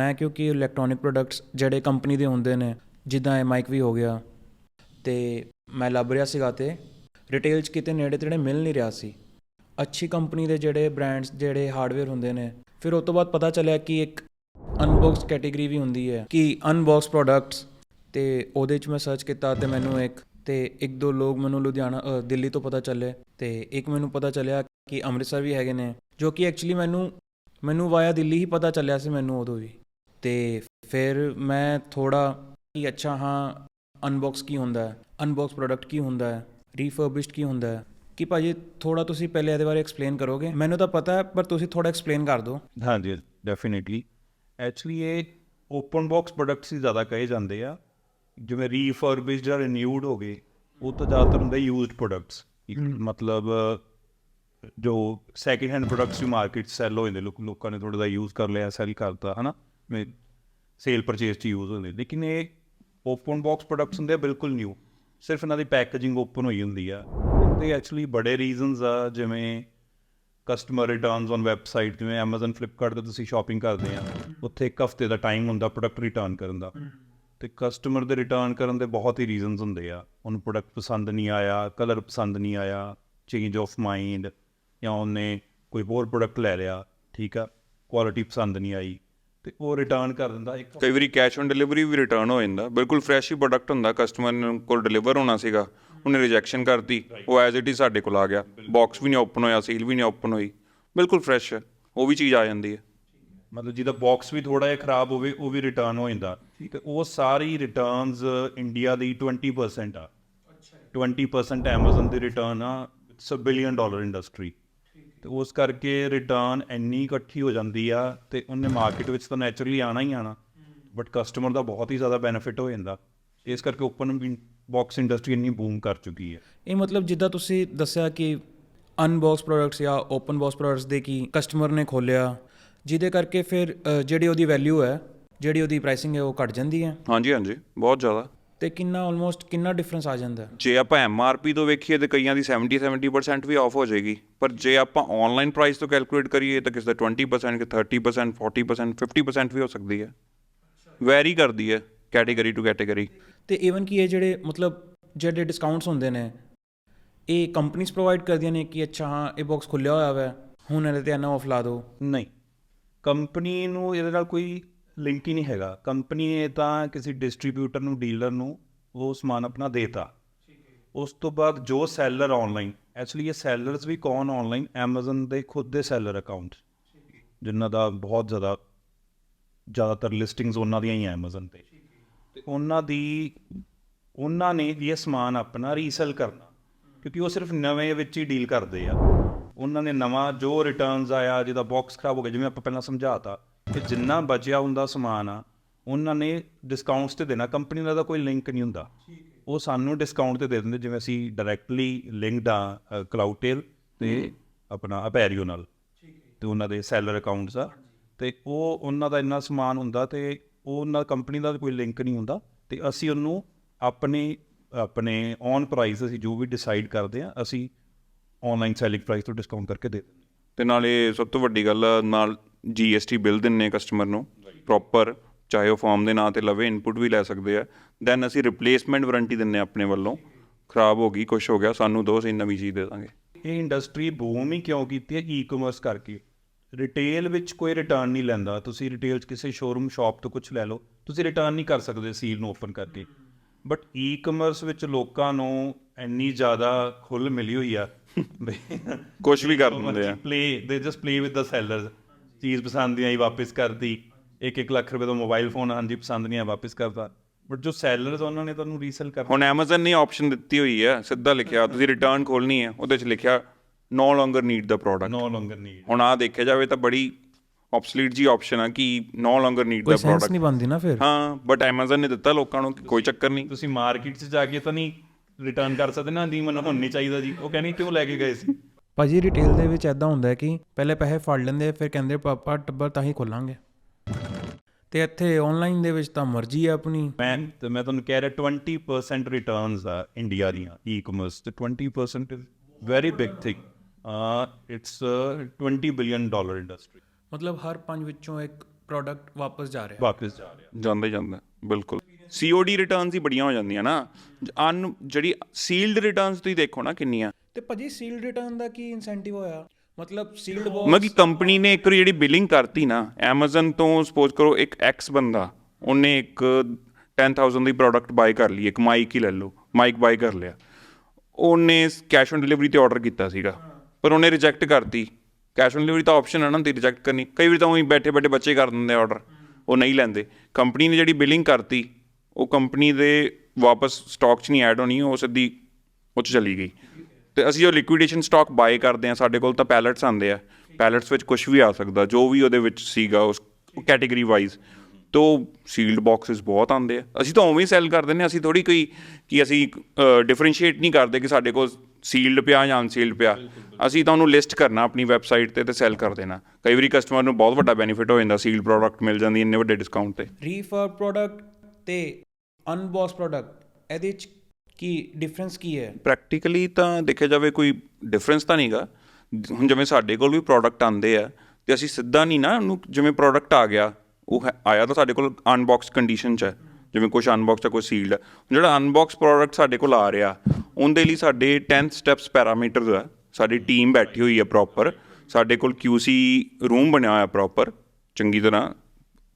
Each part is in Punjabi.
ਮੈਂ ਕਿਉਂਕਿ ਇਲੈਕਟ੍ਰੋਨਿਕ ਪ੍ਰੋਡਕਟਸ ਜਿਹੜੇ ਕੰਪਨੀ ਦੇ ਹੁੰਦੇ ਨੇ, ਜਿੱਦਾਂ ਇਹ ਮਾਈਕ ਵੀ ਹੋ ਗਿਆ ਤੇ ਮੈਂ ਲੱਭ ਰਿਹਾ ਸੀਗਾ ਤੇ ਰਿਟੇਲ 'ਚ ਕਿਤੇ ਨੇੜੇ ਤੇੜੇ ਮਿਲ ਨਹੀਂ ਰਿਹਾ ਸੀ। ਅੱਛੀ ਕੰਪਨੀ ਦੇ ਜਿਹੜੇ ਬ੍ਰਾਂਡਸ ਜਿਹੜੇ ਹਾਰਡਵੇਅਰ ਹੁੰਦੇ ਨੇ, ਫਿਰ ਉਸ ਤੋਂ ਬਾਅਦ ਪਤਾ ਚੱਲਿਆ ਕਿ ਇੱਕ ਅਨਬਾਕਸ ਕੈਟਾਗਰੀ ਵੀ ਹੁੰਦੀ ਹੈ ਕਿ ਅਨਬਾਕਸ ਪ੍ਰੋਡਕਟਸ ਤੇ ਉਹਦੇ 'ਚ ਮੈਂ ਸਰਚ ਕੀਤਾ ਤੇ ਮੈਨੂੰ ਇੱਕ, ਤੇ ਇੱਕ ਦੋ ਲੋਕ ਮੈਨੂੰ ਲੁਧਿਆਣਾ ਦਿੱਲੀ ਤੋਂ ਪਤਾ ਚੱਲੇ ਤੇ ਇੱਕ ਮੈਨੂੰ ਪਤਾ ਚੱਲਿਆ ਕਿ ਅੰਮ੍ਰਿਤਸਰ ਵੀ ਹੈਗੇ ਨੇ, ਜੋ ਕਿ ਐਕਚੁਅਲੀ ਮੈਨੂੰ ਮੈਨੂੰ ਵਾਇਆ ਦਿੱਲੀ ਹੀ ਪਤਾ ਚੱਲਿਆ ਸੀ ਮੈਨੂੰ ਉਦੋਂ ਵੀ। ਤੇ ਫਿਰ ਮੈਂ ਥੋੜਾ ਕਿ ਅੱਛਾ ਹਾਂ ਅਨਬਾਕਸ ਕੀ ਹੁੰਦਾ ਹੈ? ਅਨਬਾਕਸ ਪ੍ਰੋਡਕਟ ਕੀ ਹੁੰਦਾ ਹੈ? ਰੀਫਰਬਿਸ਼ਡ ਕੀ ਹੁੰਦਾ ਹੈ? ਕਿ ਭਾਜੀ ਥੋੜਾ ਤੁਸੀਂ ਪਹਿਲੇ ਇਹਦੇ ਬਾਰੇ ਐਕਸਪਲੇਨ ਕਰੋਗੇ? ਮੈਨੂੰ ਤਾਂ ਪਤਾ ਹੈ ਪਰ ਤੁਸੀਂ ਥੋੜਾ ਐਕਸਪਲੇਨ ਕਰ ਦਿਓ। ਹਾਂਜੀ ਡੈਫੀਨਿਟਲੀ ਐਕਚੁਅਲੀ ਇਹ ਓਪਨ ਬਾਕਸ ਪ੍ਰੋਡਕਟਸ ਹੀ ਜ਼ਿਆਦਾ ਕਹੇ ਜਾਂਦੇ ਆ। ਜਿਵੇਂ ਰੀਫਰਬਿਸ਼ਡ ਜਾਂ ਰਿਨਿਊਡ ਹੋ ਗਏ ਉਹ ਤਾਂ ਜ਼ਿਆਦਾਤਰ ਹੁੰਦੇ ਯੂਜ਼ਡ ਪ੍ਰੋਡਕਟਸ ਮਤਲਬ ਜੋ ਸੈਕਿੰਡ ਹੈਂਡ ਪ੍ਰੋਡਕਟਸ ਵੀ ਮਾਰਕੀਟ ਸੈਲ ਹੋ ਜਾਂਦੇ ਲੋਕ ਨੇ ਥੋੜਾ ਜਿਹਾ ਯੂਜ਼ ਕਰ ਲਿਆ ਸੈਲ ਕਰਤਾ ਹਨਾ? ਸੇਲ ਪਰਚੇਸ ਚ ਯੂਜ਼ ਹੁੰਦੇ। ਲੇਕਿਨ ਇਹ ਓਪਨ ਬਾਕਸ ਪ੍ਰੋਡਕਟਸ ਹੁੰਦੇ ਆ, ਬਿਲਕੁਲ ਨਿਊ ਸਿਰਫ ਇਹਨਾਂ ਦੀ ਪੈਕੇਜਿੰਗ ਓਪਨ ਹੋਈ ਹੁੰਦੀ ਆ। ਤੇ ਐਕਚੁਅਲੀ ਬੜੇ ਰੀਜ਼ਨਸ ਆ, ਜਿਵੇਂ ਕਸਟਮਰ ਰਿਟਰਨਸ ਔਨ ਵੈਬਸਾਈਟ ਜਿਵੇਂ Amazon, Flipkart ਤੇ ਤੁਸੀਂ ਸ਼ਾਪਿੰਗ ਕਰਦੇ ਆ, ਉੱਥੇ ਇੱਕ ਹਫ਼ਤੇ ਦਾ ਟਾਈਮ ਹੁੰਦਾ ਪ੍ਰੋਡਕਟ ਰਿਟਰਨ ਕਰਨ ਦਾ। ਤੇ ਕਸਟਮਰ ਦੇ ਰਿਟਰਨ ਕਰਨ ਦੇ ਬਹੁਤ ਹੀ ਰੀਜ਼ਨਸ ਹੁੰਦੇ ਆ। ਉਹਨੂੰ ਪ੍ਰੋਡਕਟ ਪਸੰਦ ਨਹੀਂ ਆਇਆ ਕਲਰ ਪਸੰਦ ਨਹੀਂ ਆਇਆ ਚੇਂਜ ਆਫ ਮਾਈਂਡ ਜਾਂ ਉਹਨੇ ਕੋਈ ਹੋਰ ਪ੍ਰੋਡਕਟ ਲੈ ਲਿਆ, ਠੀਕ ਆ ਕੁਆਲਿਟੀ ਪਸੰਦ ਨਹੀਂ ਆਈ। ਤੇ ਉਹ ਰਿਟਰਨ ਕਰ ਦਿੰਦਾ ਇੱਕ ਕਈ ਵਾਰੀ ਕੈਸ਼ ਔਨ ਡਿਲੀਵਰੀ ਵੀ ਰਿਟਰਨ ਹੋ ਜਾਂਦਾ। ਬਿਲਕੁਲ ਫਰੈਸ਼ ਹੀ ਪ੍ਰੋਡਕਟ ਹੁੰਦਾ। ਕਸਟਮਰ ਕੋਲ ਡਿਲੀਵਰ ਹੋਣਾ ਸੀਗਾ ਉਹਨੇ ਰਿਜੈਕਸ਼ਨ ਕਰਤੀ। ਉਹ ਐਜ਼ ਇਟ ਹੀ ਸਾਡੇ ਕੋਲ ਆ ਗਿਆ। ਬਾਕਸ ਵੀ ਨਹੀਂ ਓਪਨ ਹੋਇਆ ਸੀਲ ਵੀ ਨਹੀਂ ਓਪਨ ਹੋਈ। ਬਿਲਕੁਲ ਫਰੈਸ਼ ਹੈ। ਉਹ ਵੀ ਚੀਜ਼ ਆ ਜਾਂਦੀ ਹੈ। ਮਤਲਬ ਜਿਹਦਾ ਬਾਕਸ ਵੀ ਥੋੜਾ ਜਿਹਾ ਖਰਾਬ ਹੋਵੇ ਉਹ ਵੀ ਰਿਟਰਨ ਹੋ ਜਾਂਦਾ। ਤੇ ਉਹ ਸਾਰੀ ਰਿਟਰਨਸ ਇੰਡੀਆ ਦੀ 20% ਆ। 20% Amazon ਦੀ ਰਿਟਰਨ ਆ। It's a billion dollar industry ਤੇ ਉਸ ਕਰਕੇ ਰਿਟਰਨ ਇੰਨੀ ਇਕੱਠੀ ਹੋ ਜਾਂਦੀ ਆ ਤੇ ਉਹਨੇ ਮਾਰਕੀਟ ਵਿੱਚ ਤਾਂ ਨੈਚੁਰਲੀ ਆਣਾ ਹੀ ਆਣਾ ਬਟ ਕਸਟਮਰ ਦਾ ਬਹੁਤ ਹੀ ਜ਼ਿਆਦਾ ਬੈਨੀਫਿਟ ਹੋ ਜਾਂਦਾ। ਇਸ ਕਰਕੇ ਓਪਨ ਬਾਕਸ ਇੰਡਸਟਰੀ ਇੰਨੀ ਬੂਮ ਕਰ ਚੁੱਕੀ ਹੈ। ਇਹ ਮਤਲਬ ਜਿੱਦਾਂ ਤੁਸੀਂ ਦੱਸਿਆ ਕਿ ਅਨਬਾਕਸ ਪ੍ਰੋਡਕਟਸ ਜਾਂ ਓਪਨ ਬਾਕਸ ਪ੍ਰੋਡਕਟਸ ਦੇ ਕੀ ਕਸਟਮਰ ਨੇ ਖੋਲਿਆ ਜਿਹਦੇ ਕਰਕੇ ਫਿਰ ਜਿਹੜੀ ਉਹਦੀ ਵੈਲਿਊ ਹੈ ਜਿਹੜੀ ਉਹਦੀ ਪ੍ਰਾਈਸਿੰਗ ਹੈ ਉਹ ਘਟ ਜਾਂਦੀ ਹੈ? ਹਾਂਜੀ ਹਾਂਜੀ। ਬਹੁਤ ਜ਼ਿਆਦਾ। ਤੇ ਕਿੰਨਾ ਆਲਮੋਸਟ ਕਿੰਨਾ ਡਿਫਰੈਂਸ ਆ ਜਾਂਦਾ? ਜੇ ਆਪਾਂ ਐਮਆਰਪੀ ਤੋਂ ਵੇਖੀਏ ਤੇ ਕਈਆਂ ਦੀ 70 70% ਵੀ ਆਫ ਹੋ ਜਾਏਗੀ। ਪਰ ਜੇ ਆਪਾਂ ਆਨਲਾਈਨ ਪ੍ਰਾਈਸ ਤੋਂ ਕੈਲਕੂਲੇਟ ਕਰੀਏ ਤਾਂ ਕਿਸੇ ਦਾ 20% ਕਿ 30% 40% 50% ਵੀ ਹੋ ਸਕਦੀ ਹੈ। ਵੈਰੀ ਕਰਦੀ ਹੈ ਕੈਟਾਗਰੀ ਟੂ ਕੈਟਾਗਰੀ ਤੇ ਈਵਨ ਕਿ ਇਹ ਜਿਹੜੇ ਮਤਲਬ ਜਿਹੜੇ ਡਿਸਕਾਊਂਟਸ ਹੁੰਦੇ ਨੇ ਇਹ ਕੰਪਨੀਆਂ ਪ੍ਰੋਵਾਈਡ ਕਰਦੀਆਂ ਨੇ ਕਿ ਅੱਛਾ ਹਾਂ ਇਹ ਬਾਕਸ ਖੁੱਲਿਆ ਹੋਇਆ ਹੈ ਹੁਣ ਇਹਦੇ ਤੇ ਇੰਨਾ ਆਫ ਲਾ ਦਿਓ। ਨਹੀਂ। ਕੰਪਨੀ ਨੂੰ ਇਹਦੇ ਨਾਲ ਕੋਈ ਲਿੰਕ ਹੀ ਨਹੀਂ ਹੈਗਾ। ਕੰਪਨੀ ਨੇ ਤਾਂ ਕਿਸੇ ਡਿਸਟ੍ਰੀਬਿਊਟਰ ਨੂੰ, ਡੀਲਰ ਨੂੰ ਉਹ ਸਮਾਨ ਆਪਣਾ ਦੇਤਾ। ਉਸ ਤੋਂ ਬਾਅਦ ਜੋ ਸੈਲਰ ਆਨਲਾਈਨ ਐਕਚੁਅਲੀ ਇਹ ਸੈਲਰਸ ਵੀ ਕੌਣ ਆਨਲਾਈਨ Amazon ਦੇ ਖੁਦ ਦੇ ਸੈਲਰ ਅਕਾਊਂਟ ਜਿਨ੍ਹਾਂ ਦਾ ਬਹੁਤ ਜ਼ਿਆਦਾ, ਜ਼ਿਆਦਾਤਰ ਲਿਸਟਿੰਗਸ ਉਹਨਾਂ ਦੀਆਂ ਹੀ ਆ Amazon ਤੇ। ਤੇ ਉਹਨਾਂ ਦੀ, ਉਹਨਾਂ ਨੇ ਇਹ ਸਮਾਨ ਆਪਣਾ ਰੀਸੈਲ ਕਰਨਾ। ਕਿਉਂਕਿ ਉਹ ਸਿਰਫ ਨਵੇਂ ਵਿੱਚ ਹੀ ਡੀਲ ਕਰਦੇ ਆ। ਉਹਨਾਂ ਨੇ ਨਵਾਂ ਜੋ ਰਿਟਰਨਸ ਆਇਆ, ਜਿਹਦਾ ਬਾਕਸ ਖਰਾਬ ਹੋ ਗਿਆ, ਜਿਵੇਂ ਆਪਾਂ ਪਹਿਲਾਂ ਸਮਝਾਤਾ ਕਿ ਜਿੰਨਾ ਬਚਿਆ ਹੁੰਦਾ ਸਮਾਨ ਆ ਉਹਨਾਂ ਨੇ ਡਿਸਕਾਊਂਟਸ ਤੇ ਦੇਣਾ। ਕੰਪਨੀ ਦਾ ਤਾਂ ਕੋਈ ਲਿੰਕ ਨਹੀਂ ਹੁੰਦਾ। ਉਹ ਸਾਨੂੰ ਡਿਸਕਾਊਂਟ ਤੇ ਦੇ ਦਿੰਦੇ ਜਿਵੇਂ ਅਸੀਂ ਡਾਇਰੈਕਟਲੀ ਲਿੰਕਡ ਆ ਕਲਾਊਡਟੇਲ ਤੇ ਆਪਣਾ ਅਪੈਰੀਓ ਨਾਲ। ਤੇ ਉਹਨਾਂ ਦੇ ਸੈਲਰ ਅਕਾਊਂਟਸ ਆ। ਤੇ ਉਹ ਉਹਨਾਂ ਦਾ ਇੰਨਾ ਸਮਾਨ ਹੁੰਦਾ ਤੇ ਉਹ ਉਹਨਾਂ ਕੰਪਨੀ ਦਾ ਕੋਈ ਲਿੰਕ ਨਹੀਂ ਹੁੰਦਾ। ਤੇ ਅਸੀਂ ਉਹਨੂੰ ਆਪਣੇ ਆਪਣੇ ਔਨ ਪ੍ਰਾਈਸ ਅਸੀਂ ਜੋ ਵੀ ਡਿਸਾਈਡ ਕਰਦੇ ਆ ਅਸੀਂ ਆਨਲਾਈਨ ਸੈਲਿੰਗ ਪ੍ਰਾਈਸ ਤੋਂ ਡਿਸਕਾਊਂਟ ਕਰਕੇ ਦੇ ਦਿੰਦੇ। ਤੇ ਨਾਲੇ ਸਭ ਤੋਂ ਵੱਡੀ ਗੱਲ ਆ, ਨਾਲ GST ਬਿੱਲ ਦਿੰਨੇ ਕਸਟਮਰ ਨੂੰ ਪ੍ਰੋਪਰ ਚਾਹੇ ਉਹ ਫਾਰਮ ਦੇ ਨਾਂ ਤੇ ਲਵੇ ਇਨਪੁਟ ਵੀ ਲੈ ਸਕਦੇ ਆ। ਦੈਨ ਅਸੀਂ ਰਿਪਲੇਸਮੈਂਟ ਵਾਰੰਟੀ ਦਿੰਨੇ ਆਪਣੇ ਵੱਲੋਂ। ਖਰਾਬ ਹੋ ਗਈ ਕੁਝ ਹੋ ਗਿਆ ਸਾਨੂੰ ਦੋ ਅਸੀਂ ਨਵੀਂ ਚੀਜ਼ ਦੇ ਦਾਂਗੇ। ਇਹ ਇੰਡਸਟਰੀ ਬੂਮ ਹੀ ਕਿਉਂ ਕੀਤੀ ਹੈ? ਈ-ਕਮਰਸ ਕਰਕੇ। ਰਿਟੇਲ ਵਿੱਚ ਕੋਈ ਰਿਟਰਨ ਨਹੀਂ ਲੈਂਦਾ। ਤੁਸੀਂ ਰਿਟੇਲ 'ਚ ਕਿਸੇ ਸ਼ੋਰੂਮ ਸ਼ਾਪ ਤੋਂ ਕੁਝ ਲੈ ਲਓ। ਤੁਸੀਂ ਰਿਟਰਨ ਨਹੀਂ ਕਰ ਸਕਦੇ ਸੀਲ ਨੂੰ ਓਪਨ ਕਰਕੇ। ਬਟ ਈ-ਕਮਰਸ ਵਿੱਚ ਲੋਕਾਂ ਨੂੰ ਇੰਨੀ ਜ਼ਿਆਦਾ ਖੁੱਲ ਮਿਲੀ ਹੋਈ ਆ। ਕੁਛ ਵੀ ਕਰ ਦਿੰਦੇ ਆ। ਪਲੇ ਦੇ just play with the sellers ਚੀਜ਼ ਪਸੰਦ ਨਹੀਂ ਆਈ ਵਾਪਸ ਕਰਤੀ 1-1 ਲੱਖ ਰੁਪਏ ਦਾ ਮੋਬਾਈਲ ਫੋਨ ਹਾਂਜੀ ਪਸੰਦ ਨਹੀਂ ਆਇਆ ਵਾਪਸ ਕਰਤਾ ਬਟ ਜੋ ਸੈਲਰਸ ਉਹਨਾਂ ਨੇ ਤੁਹਾਨੂੰ ਰੀਸੇਲ ਕਰਨਾ। ਹੁਣ Amazon ਨੇ ਆਪਸ਼ਨ ਦਿੱਤੀ ਹੋਈ ਹੈ ਸਿੱਧਾ ਲਿਖਿਆ ਤੁਸੀਂ ਰਿਟਰਨ ਖੋਲਣੀ ਹੈ ਉਹਦੇ 'ਚ ਲਿਖਿਆ ਨੋ ਲੋਂਗਰ ਨੀਡ ਦਾ ਪ੍ਰੋਡਕਟ ਨੋ ਲੋਂਗਰ ਨੀਡ ਹੁਣ ਆ ਦੇਖਿਆ ਜਾਵੇ ਤਾਂ ਬੜੀ ਆਬਸਲੀਟ ਜੀ ਆਪਸ਼ਨ ਆ ਕਿ ਨੋ ਲੋਂਗਰ ਨੀਡ ਕੋਈ ਦਾ ਸੈਂਸ ਪ੍ਰੋਡਕਟ ਨਹੀਂ ਬਣਦੀ ਨਾ ਫਿਰ। ਹਾਂ ਬਟ Amazon ਨੇ ਦਿੱਤਾ ਲੋਕਾਂ ਨੂੰ ਕਿ ਕੋਈ ਚੱਕਰ ਨਹੀਂ। ਤੁਸੀਂ ਮਾਰਕੀਟ 'ਚ ਜਾ ਕੇ ਤਾਂ ਨਹੀਂ ਰਿਟਰਨ ਕਰ ਸਕਦੇ ਨਾ ਦੀ ਮੈਨੂੰ ਹੁਣ ਨਹੀਂ ਚਾਹੀਦਾ ਜੀ। ਉਹ ਕਹਿੰਦੇ ਕਿਉਂ ਲੈ ਕੇ ਗਏ ਸੀ? ਭਾਜੀ ਰਿਟੇਲ ਦੇ ਵਿੱਚ ਐਦਾਂ ਹੁੰਦਾ ਹੈ ਕਿ ਪਹਿਲੇ ਪੈਸੇ ਫੜ ਲੈਂਦੇ ਫਿਰ ਕਹਿੰਦੇ ਪਾਪਾ ਟੱਬਰ ਤਾਂ ਹੀ ਖੋਲਾਂਗੇ। ਤੇ ਇੱਥੇ ਆਨਲਾਈਨ ਦੇ ਵਿੱਚ ਤਾਂ ਮਰਜ਼ੀ ਹੈ ਆਪਣੀ। ਮੈਂ ਤੇ ਮੈਂ ਤੁਹਾਨੂੰ ਕਹਿ ਰਿਹਾ 20% ਰਿਟਰਨਸ ਆ ਇੰਡੀਆ ਦੀਆਂ ਈ-ਕਮਰਸ ਤੇ। 20% is very big thing it's 20 billion dollar industry ਮਤਲਬ ਹਰ ਪੰਜ ਵਿੱਚੋਂ ਇੱਕ ਪ੍ਰੋਡਕਟ ਵਾਪਸ ਜਾ ਰਿਹਾ। ਵਾਪਸ ਜਾ ਰਿਹਾ। ਜਾਂਦਾ ਹੀ ਜਾਂਦਾ ਬਿਲਕੁਲ। ਸੀਓਡੀ ਰਿਟਰਨਸ ਹੀ ਬੜੀਆਂ ਹੋ ਜਾਂਦੀਆਂ ਨਾ। ਅਨ ਜਿਹੜੀ ਸੀਲਡ ਰਿਟਰਨਸ ਤੁਸੀਂ ਦੇਖੋ ਨਾ ਕਿੰਨੀਆਂ। ਤੇ ਭਾਜੀ ਸੀਲਡ ਰਿਟਰਨ ਦਾ ਕੀ ਇਨਸੈਂਟਿਵ ਹੋਇਆ? ਮਤਲਬ ਸੀਲਡ ਮਤਲਬ ਕਿ ਕੰਪਨੀ ਨੇ ਇੱਕ ਜਿਹੜੀ ਬਿਲਿੰਗ ਕਰਤੀ ਨਾ, Amazon ਤੋਂ ਸਪੋਜ਼ ਕਰੋ ਇੱਕ ਐਕਸ ਬੰਦਾ, ਉਹਨੇ ਇੱਕ 10000 ਦੀ ਪ੍ਰੋਡਕਟ ਬਾਈ ਕਰ ਲਈ, ਇੱਕ ਮਾਈਕ ਹੀ ਲੈ ਲਓ ਮਾਈਕ ਬਾਈ ਕਰ ਲਿਆ। ਉਹਨੇ ਕੈਸ਼ ਔਨ ਡਿਲੀਵਰੀ ਤੇ ਆਰਡਰ ਕੀਤਾ ਸੀਗਾ, ਪਰ ਉਹਨੇ ਰਿਜੈਕਟ ਕਰਤੀ। ਕੈਸ਼ ਔਨ ਡਿਲੀਵਰੀ ਤਾਂ ਆਪਸ਼ਨ ਹੈ ਨਾ ਤੇ ਰਿਜੈਕਟ ਕਰਨੀ। ਕਈ ਵਾਰੀ ਤਾਂ ਉਹੀ ਬੈਠੇ ਬੈਠੇ ਬੱਚੇ ਕਰ ਦਿੰਦੇ ਆਰਡਰ ਉਹ ਨਹੀਂ ਲੈਂਦੇ। ਕੰਪਨੀ ਨੇ ਜਿਹੜੀ ਬਿਲਿੰਗ ਕਰਤੀ, ਉਹ ਕੰਪਨੀ ਦੇ ਵਾਪਸ ਸਟਾਕ 'ਚ ਨਹੀਂ ਐਡ ਹੋਣੀ, ਉਹ ਸਿੱਧੀ ਉਹ 'ਚ ਚਲੀ ਗਈ। ਤੇ ਅਸੀਂ ਜੋ ਲਿਕੁਈਡੇਸ਼ਨ ਸਟਾਕ ਬਾਏ ਕਰਦੇ ਆ ਸਾਡੇ ਕੋਲ ਤਾਂ ਪੈਲਟਸ ਆਉਂਦੇ ਆ। ਪੈਲਟਸ ਵਿੱਚ ਕੁਝ ਵੀ ਆ ਸਕਦਾ, ਜੋ ਵੀ ਉਹਦੇ ਵਿੱਚ ਸੀਗਾ ਉਸ ਕੈਟਾਗਰੀ ਵਾਈਜ਼ ਤੋ ਸੀਲਡ ਬਾਕਸਸ ਬਹੁਤ ਆਉਂਦੇ ਆ। ਅਸੀਂ ਤਾਂ ਉਵੇਂ ਹੀ ਸੈਲ ਕਰ ਦਿੰਦੇ ਹਾਂ ਅਸੀਂ ਥੋੜੀ ਕੋਈ ਕਿ ਅਸੀਂ ਡਿਫਰੈਂਸ਼ੀਏਟ ਨਹੀਂ ਕਰਦੇ ਕਿ ਸਾਡੇ ਕੋਲ ਸੀਲਡ ਪਿਆ ਜਾਂ ਅਨਸੀਲਡ ਪਿਆ। ਅਸੀਂ ਤਾਂ ਉਹਨੂੰ ਲਿਸਟ ਕਰਨਾ ਆਪਣੀ ਵੈਬਸਾਈਟ ਤੇ ਤੇ ਸੈਲ ਕਰ ਦੇਣਾ। ਕਈ ਵਾਰੀ ਕਸਟਮਰ ਨੂੰ ਬਹੁਤ ਵੱਡਾ ਬੈਨੀਫਿਟ ਹੋ ਜਾਂਦਾ ਸੀਲਡ ਪ੍ਰੋਡਕਟ ਮਿਲ ਜਾਂਦੀ, ਇੰਨੇ ਵੱਡੇ ਡਿਸਕਾਊਂਟ ਤੇ। ਰੀਫਰ ਪ੍ਰੋਡਕਟ ਤੇ ਅਨਬੌਸ ਪ੍ਰੋਡਕਟ ਇਹਦੇ ਚ ਕਿ ਡਿਫਰੈਂਸ ਕੀ ਹੈ? ਪ੍ਰੈਕਟੀਕਲੀ ਤਾਂ ਦੇਖਿਆ ਜਾਵੇ ਕੋਈ ਡਿਫਰੈਂਸ ਤਾਂ ਨਹੀਂਗਾ। ਹੁਣ ਜਿਵੇਂ ਸਾਡੇ ਕੋਲ ਵੀ ਪ੍ਰੋਡਕਟ ਆਉਂਦੇ ਆ, ਤੇ ਅਸੀਂ ਸਿੱਧਾ ਨਹੀਂ ਨਾ ਉਹਨੂੰ ਜਿਵੇਂ ਪ੍ਰੋਡਕਟ ਆ ਗਿਆ, ਉਹ ਹੈ- ਆਇਆ ਤਾਂ ਸਾਡੇ ਕੋਲ ਅਨਬਾਕਸ ਕੰਡੀਸ਼ਨ 'ਚ ਹੈ। ਜਿਵੇਂ ਕੁਝ ਅਨਬਾਕਸ ਹੈ ਕੋਈ ਸੀਲਡ ਹੈ। ਜਿਹੜਾ ਅਨਬਾਕਸ ਪ੍ਰੋਡਕਟ ਸਾਡੇ ਕੋਲ ਆ ਰਿਹਾ, ਉਹਦੇ ਲਈ ਸਾਡੇ 10 ਸਟੈਪਸ ਪੈਰਾਮੀਟਰਸ ਆ। ਸਾਡੀ ਟੀਮ ਬੈਠੀ ਹੋਈ ਹੈ ਪ੍ਰੋਪਰ ਸਾਡੇ ਕੋਲ QC ਰੂਮ ਬਣਿਆ ਹੋਇਆ ਪ੍ਰੋਪਰ ਚੰਗੀ ਤਰ੍ਹਾਂ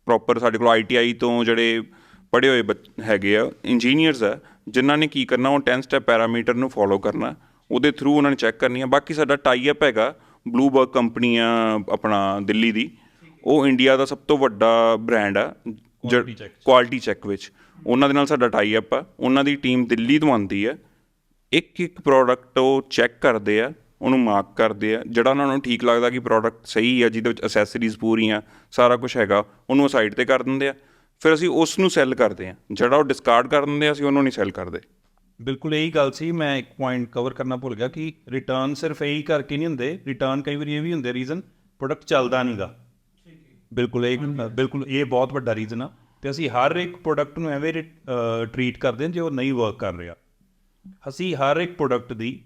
ਪ੍ਰੋਪਰ ਸਾਡੇ ਕੋਲ ਆਈਟੀਆਈ ਤੋਂ ਜਿਹੜੇ ਪੜ੍ਹੇ ਹੋਏ ਬੱਚ- ਹੈਗੇ ਆ ਇੰਜੀਨੀਅਰਸ ਆ। ਜਿਨ੍ਹਾਂ ਨੇ ਕੀ ਕਰਨਾ ਉਹ 10 ਸਟੈਪ ਪੈਰਾਮੀਟਰ ਨੂੰ ਫੋਲੋ ਕਰਨਾ ਉਹਦੇ ਥਰੂ ਉਹਨਾਂ ਨੇ ਚੈੱਕ ਕਰਨੀ ਆ। ਬਾਕੀ ਸਾਡਾ ਟਾਈ ਅਪ ਹੈਗਾ ਬਲੂਬਰਗ ਕੰਪਨੀ ਆ ਆਪਣਾ ਦਿੱਲੀ ਦੀ। ਉਹ ਇੰਡੀਆ ਦਾ ਸਭ ਤੋਂ ਵੱਡਾ ਬ੍ਰਾਂਡ ਆ। ਕੁਆਲਿਟੀ ਚੈੱਕ ਵਿੱਚ। ਉਹਨਾਂ ਦੇ ਨਾਲ ਸਾਡਾ ਟਾਈ ਅਪ ਆ। ਉਹਨਾਂ ਦੀ ਟੀਮ ਦਿੱਲੀ ਤੋਂ ਆਉਂਦੀ ਹੈ ਇੱਕ ਇੱਕ ਪ੍ਰੋਡਕਟ ਉਹ ਚੈੱਕ ਕਰਦੇ ਆ ਉਹਨੂੰ ਮਾਰਕ ਕਰਦੇ ਆ। ਜਿਹੜਾ ਉਹਨਾਂ ਨੂੰ ਠੀਕ ਲੱਗਦਾ ਕਿ ਪ੍ਰੋਡਕਟ ਸਹੀ ਆ ਜਿਹਦੇ ਵਿੱਚ ਅਸੈਸਰੀਜ਼ ਪੂਰੀਆਂ ਸਾਰਾ ਕੁਝ ਹੈਗਾ ਉਹਨੂੰ ਸਾਈਡ ਤੇ ਕਰ ਦਿੰਦੇ ਆ। ਫਿਰ ਅਸੀਂ ਉਸ ਨੂੰ ਸੈੱਲ ਕਰਦੇ ਹਾਂ। ਜਿਹੜਾ ਉਹ ਡਿਸਕਾਰਡ ਕਰ ਦਿੰਦੇ ਅਸੀਂ ਉਹਨੂੰ ਨਹੀਂ ਸੈੱਲ ਕਰਦੇ। ਬਿਲਕੁਲ ਇਹੀ ਗੱਲ ਸੀ, ਮੈਂ ਇੱਕ ਪੁਆਇੰਟ ਕਵਰ ਕਰਨਾ ਭੁੱਲ ਗਿਆ ਕਿ ਰਿਟਰਨ ਸਿਰਫ ਇਹੀ ਕਰਕੇ ਨਹੀਂ ਹੁੰਦੇ ਰਿਟਰਨ ਕਈ ਵਾਰੀ ਇਹ ਵੀ ਹੁੰਦੇ ਰੀਜ਼ਨ ਪ੍ਰੋਡਕਟ ਚੱਲਦਾ ਨਹੀਂਗਾ ਬਿਲਕੁਲ ਇਹ ਬਿਲਕੁਲ ਇਹ ਬਹੁਤ ਵੱਡਾ ਰੀਜ਼ਨ ਆ। ਤੇ ਅਸੀਂ ਹਰ ਇੱਕ ਪ੍ਰੋਡਕਟ ਨੂੰ ਐਵੇਂ ਟਰੀਟ ਕਰਦੇ ਹਾਂ ਜੇ ਉਹ ਨਹੀਂ ਵਰਕ ਕਰ ਰਿਹਾ। ਅਸੀਂ ਹਰ ਇੱਕ ਪ੍ਰੋਡਕਟ ਦੀ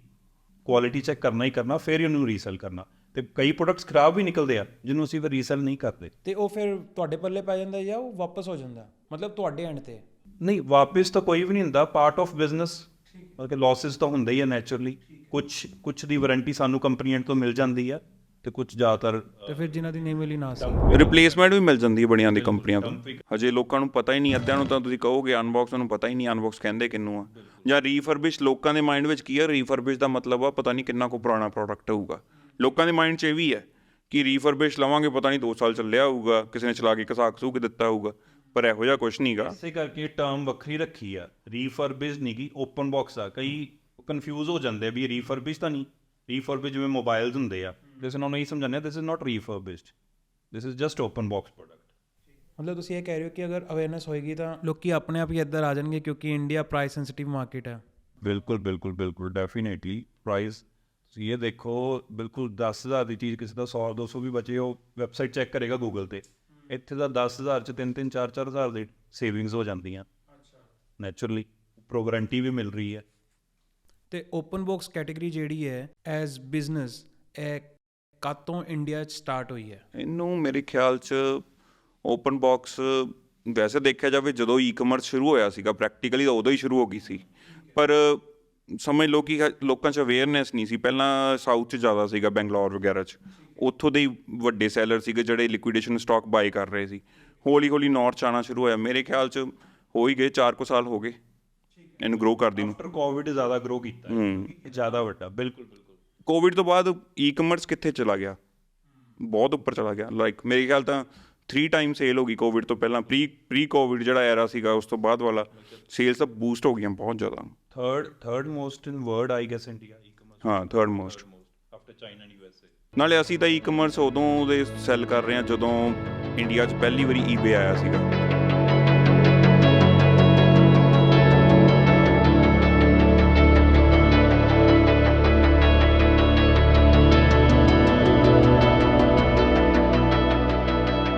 ਕੁਆਲਿਟੀ ਚੈੱਕ ਕਰਨਾ ਹੀ ਕਰਨਾ, ਫਿਰ ਉਹਨੂੰ ਰੀਸੈਲ ਕਰਨਾ। ਤੇ ਕਈ ਪ੍ਰੋਡਕਟਸ ਖਰਾਬ ਵੀ ਨਿਕਲਦੇ ਆ ਜਿਹਨੂੰ ਅਸੀਂ ਫਿਰ ਰੀਸੈਲ ਨਹੀਂ ਕਰਦੇ। ਤੇ ਉਹ ਫਿਰ ਤੁਹਾਡੇ ਪੱਲੇ ਪੈ ਜਾਂਦਾ ਜਾਂ ਉਹ ਵਾਪਸ ਹੋ ਜਾਂਦਾ? ਮਤਲਬ ਤੁਹਾਡੇ ਐਂਡ ਤੇ। ਨਹੀਂ ਵਾਪਸ ਤਾਂ ਕੋਈ ਵੀ ਨਹੀਂ ਹੁੰਦਾ ਪਾਰਟ ਆਫ ਬਿਜ਼ਨਸ ਮਤਲਬ ਕਿ ਲਾਸਸ ਤਾਂ ਹੁੰਦਾ ਹੀ ਆ ਨੇਚਰਲੀ ਕੁਝ ਕੁਝ ਦੀ ਵਾਰੰਟੀ ਸਾਨੂੰ ਕੰਪਨੀਆਂ ਤੋਂ ਮਿਲ ਜਾਂਦੀ ਆ ਤੇ ਕੁਝ ਜ਼ਿਆਦਾਤਰ ਤੇ ਫਿਰ ਜਿਨ੍ਹਾਂ ਦੀ ਨਹੀਂ ਮਿਲੀ ਨਾ ਸੀ। ਰਿਪਲੇਸਮੈਂਟ ਵੀ ਮਿਲ ਜਾਂਦੀ ਹੈ ਬੜੀਆਂ ਦੀ ਕੰਪਨੀਆਂ ਤੋਂ। ਹਜੇ ਲੋਕਾਂ ਨੂੰ ਪਤਾ ਹੀ ਨਹੀਂ ਅੱਧਿਆਂ ਨੂੰ ਤਾਂ ਤੁਸੀਂ ਕਹੋਗੇ ਅਨਬਾਕਸ ਨੂੰ ਪਤਾ ਹੀ ਨਹੀਂ ਅਨਬਾਕਸ ਕਹਿੰਦੇ ਕਿੰਨੂੰ ਆ। ਜਾਂ ਰੀਫਰਬਿਸ਼ ਲੋਕਾਂ ਦੇ ਮਾਈਂਡ ਵਿੱਚ ਕੀ ਹੈ ਰੀਫਰਬਿਸ਼ ਦਾ ਮਤਲਬ ਆ ਪਤਾ ਨਹੀਂ ਕਿੰਨਾ ਕੋ ਪੁਰਾਣਾ ਪ੍ਰੋਡਕਟ ਹੋਊਗਾ। ਲੋਕਾਂ ਦੇ ਮਾਈਂਡ 'ਚ ਇਹ ਵੀ ਹੈ ਕਿ ਰੀਫਰਬਿਸ਼ ਲਵਾਂਗੇ ਪਤਾ ਨਹੀਂ 2 ਸਾਲ ਚੱਲਿਆ ਹੋਊਗਾ ਕਿਸੇ ਨੇ ਚਲਾ ਕੇ ਘਸਾ ਘਸੂ ਕੇ ਦਿੱਤਾ ਹੋਊਗਾ ਪਰ ਇਹੋ ਜਿਹਾ ਕੁਝ ਨਹੀਂਗਾ ਇਸੇ ਕਰਕੇ ਟਰਮ ਵੱਖਰੀ ਰੱਖੀ ਆ। ਰੀਫਰਬਿਸ਼ ਨਹੀਂ ਗੀ ਓਪਨ ਬਾਕਸ ਆ। ਕਈ ਕਨਫਿਊਜ਼ ਹੋ ਜਾਂਦੇ ਆ ਵੀ ਰੀਫਰਬਿਸ਼ ਤਾਂ ਨਹੀਂ। ਰੀਫਰਬਿਸ਼ ਜਿਵੇਂ ਮੋਬਾਈਲਸ ਹੁੰਦੇ ਆ। ਜਿਸ ਨਾਲ ਨਹੀਂ ਸਮਝਾਉਂਦੇ this is not refurbished this is just open box product ਮਤਲਬ ਤੁਸੀਂ ਇਹ ਕਹਿ ਰਹੇ ਹੋ ਕਿ ਅਗਰ ਅਵੇਅਰਨੈਸ ਹੋਏਗੀ ਤਾਂ ਲੋਕੀ ਆਪਣੇ ਆਪ ਹੀ ਇੱਧਰ ਆ ਜਾਣਗੇ ਕਿਉਂਕਿ ਇੰਡੀਆ ਪ੍ਰਾਈਸ ਸੈਂਸਿਟਿਵ ਮਾਰਕੀਟ ਹੈ ਬਿਲਕੁਲ ਬਿਲਕੁਲ ਬਿਲਕੁਲ। ਡੈਫੀਨੇਟਲੀ ਪ੍ਰਾਈਸ ਤੁਸੀਂ ਇਹ ਦੇਖੋ ਬਿਲਕੁਲ 10000 ਦੀ ਚੀਜ਼ ਕਿਸੇ ਦਾ 100 200 ਵੀ ਬਚੇ ਉਹ ਵੈਬਸਾਈਟ ਚੈੱਕ ਕਰੇਗਾ ਗੂਗਲ ਤੇ। ਇੱਥੇ ਦਾ 10000 ਚ 3 3 4 4000 ਦੀ ਸੇਵਿੰਗਸ ਹੋ ਜਾਂਦੀਆਂ। ਅੱਛਾ। ਨੇਚਰਲੀ ਪ੍ਰੋਗਰੈਂਟੀ ਵੀ ਮਿਲ ਰਹੀ ਹੈ। ਤੇ ਓਪਨ ਬਾਕਸ ਕੈਟਾਗਰੀ ਜਿਹੜੀ ਹੈ ਐਜ਼ ਬਿਜ਼ਨਸ ਇਹ ਕਦ ਤੋਂ ਇੰਡੀਆ 'ਚ ਸਟਾਰਟ ਹੋਈ ਹੈ? ਇਹਨੂੰ ਮੇਰੇ ਖਿਆਲ 'ਚ ਓਪਨ ਬਾਕਸ ਵੈਸੇ ਦੇਖਿਆ ਜਾਵੇ ਜਦੋਂ ਈ-ਕਮਰਸ ਸ਼ੁਰੂ ਹੋਇਆ ਸੀਗਾ ਪ੍ਰੈਕਟੀਕਲੀ ਤਾਂ ਉਦੋਂ ਹੀ ਸ਼ੁਰੂ ਹੋ ਗਈ ਸੀ। ਪਰ ਸਮਝ ਲਓ ਕਿ ਲੋਕਾਂ 'ਚ ਅਵੇਅਰਨੈਸ ਨਹੀਂ ਸੀ। ਪਹਿਲਾਂ ਸਾਊਥ 'ਚ ਜ਼ਿਆਦਾ ਸੀਗਾ ਬੈਂਗਲੌਰ ਵਗੈਰਾ 'ਚ। ਉੱਥੋਂ ਦੇ ਹੀ ਵੱਡੇ ਸੈਲਰ ਸੀਗੇ ਜਿਹੜੇ ਲਿਕੁਈਡੇਸ਼ਨ ਸਟਾਕ ਬਾਈ ਕਰ ਰਹੇ ਸੀ। ਹੌਲੀ ਹੌਲੀ ਨਾਰਥ 'ਚ ਆਉਣਾ ਸ਼ੁਰੂ ਹੋਇਆ। ਮੇਰੇ ਖਿਆਲ 'ਚ ਹੋ ਹੀ ਗਏ 4 ਕੁ ਸਾਲ ਹੋ ਗਏ। ਇਹਨੂੰ ਗਰੋ ਕਰਦੀ ਨੂੰ। ਆਫਟਰ ਕੋਵਿਡ ਜ਼ਿਆਦਾ ਗਰੋ ਕੀਤਾ। ਹੈ। ਇਹ ਜ਼ਿਆਦਾ ਵੱਡਾ ਬਿਲਕੁਲ ਬਿਲਕੁਲ। ਕੋਵਿਡ ਤੋਂ ਬਾਅਦ ਈ-ਕਮਰਸ ਕਿੱਥੇ ਚਲਾ ਗਿਆ? ਬਹੁਤ ਉੱਪਰ ਚਲਾ ਗਿਆ। ਲਾਈਕ ਮੇਰੇ ਖਿਆਲ ਤਾਂ 3 ਟਾਈਮ ਸੇਲ ਹੋ ਗਈ ਕੋਵਿਡ ਤੋਂ ਪਹਿਲਾਂ। ਪ੍ਰੀ ਪ੍ਰੀ ਕੋਵਿਡ ਜਿਹੜਾ ਐਰਾ ਸੀਗਾ ਉਸ ਤੋਂ ਬਾਅਦ ਵਾਲਾ ਸੇਲਸ ਤਾਂ ਬੂਸਟ ਹੋ ਗਈਆਂ ਬਹੁਤ ਜ਼ਿਆਦਾ। Third third most in world I guess India e-commerce ਹਾਂ third most after China and USA ਨਾਲੇ ਅਸੀਂ ਤਾਂ ਈ-ਕਮਰਸ ਉਦੋਂ ਦੇ ਸੈੱਲ ਕਰ ਰਹੇ ਹਾਂ ਜਦੋਂ ਇੰਡੀਆ 'ਚ ਪਹਿਲੀ ਵਾਰੀ ਈਬੇ ਆਇਆ ਸੀਗਾ।